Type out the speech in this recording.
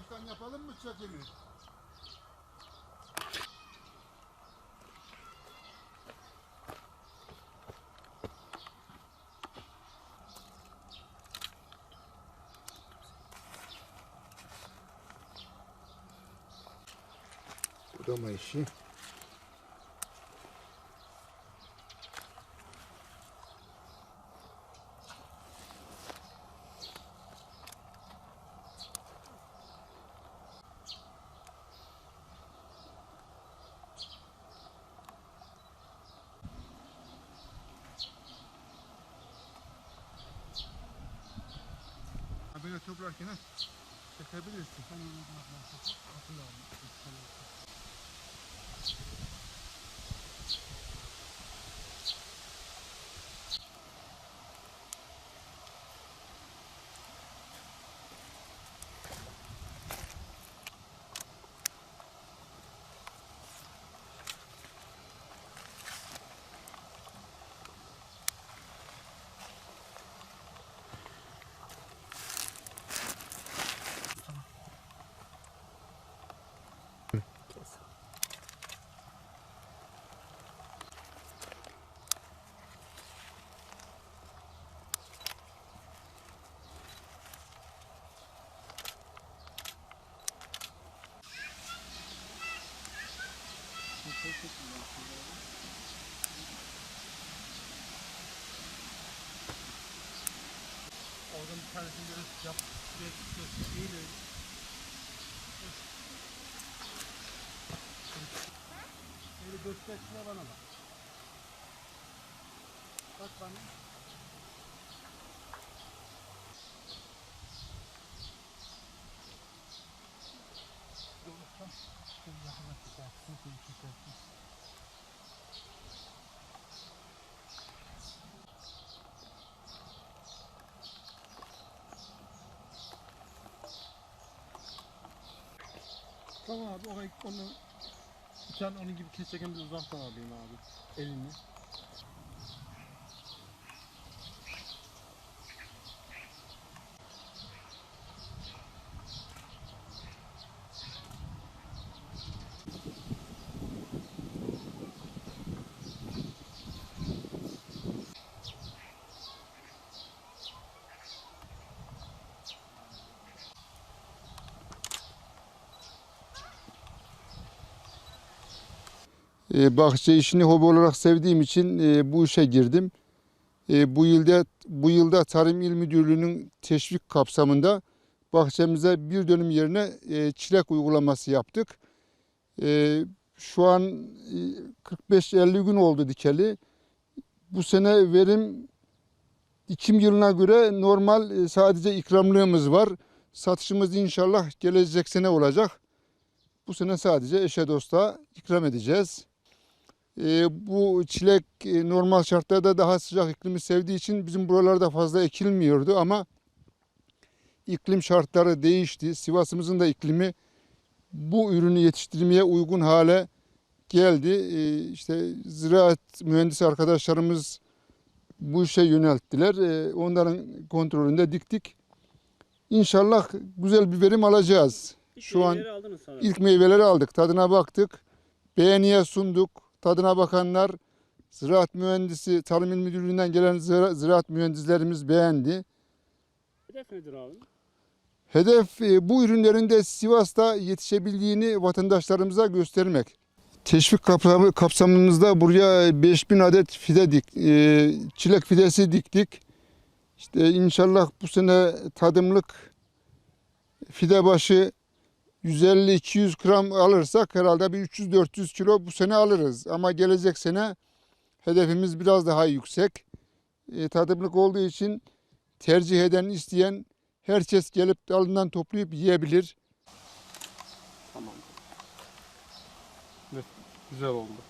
Yavaştan yapalım mı çekimi? Budama işi. Toplarken ha, çekebilirsin. Oradan bir tanesini böyle yap. Şuraya tutuyorsun. Değil öyle. Böyle göstersin bana bak. Bak bana. Tamam abi orayı onu sen onun gibi kesecekken bir uzaktan alayım abi. Elini. Bahçe işini hobi olarak sevdiğim için e, bu işe girdim. E, bu yılda bu yılda Tarım İl Müdürlüğü'nün teşvik kapsamında bahçemize bir dönüm yerine e, çilek uygulaması yaptık. E, şu an e, 45-50 gün oldu dikeli. Bu sene verim Ekim yılına göre normal e, sadece ikramlığımız var. Satışımız inşallah gelecek sene olacak. Bu sene sadece eşe dosta ikram edeceğiz. Ee, bu çilek e, normal şartlarda daha sıcak iklimi sevdiği için bizim buralarda fazla ekilmiyordu ama iklim şartları değişti. Sivas'ımızın da iklimi bu ürünü yetiştirmeye uygun hale geldi. Ee, işte ziraat mühendisi arkadaşlarımız bu işe yönelttiler. Ee, onların kontrolünde diktik. İnşallah güzel bir verim alacağız. Şu an. İlk meyveleri aldık, tadına baktık. Beğeniye sunduk. Tadına bakanlar ziraat mühendisi, tarım il müdürlüğünden gelen zira- ziraat mühendislerimiz beğendi. Hedef nedir abi? Hedef e, bu ürünlerin de Sivas'ta yetişebildiğini vatandaşlarımıza göstermek. Teşvik kapsamı, kapsamımızda buraya 5000 adet fide dik, e, çilek fidesi diktik. İşte inşallah bu sene tadımlık fide başı 150-200 gram alırsak herhalde bir 300-400 kilo bu sene alırız. Ama gelecek sene hedefimiz biraz daha yüksek. E, tadımlık olduğu için tercih eden, isteyen herkes gelip dalından toplayıp yiyebilir. Tamam. Evet, güzel oldu.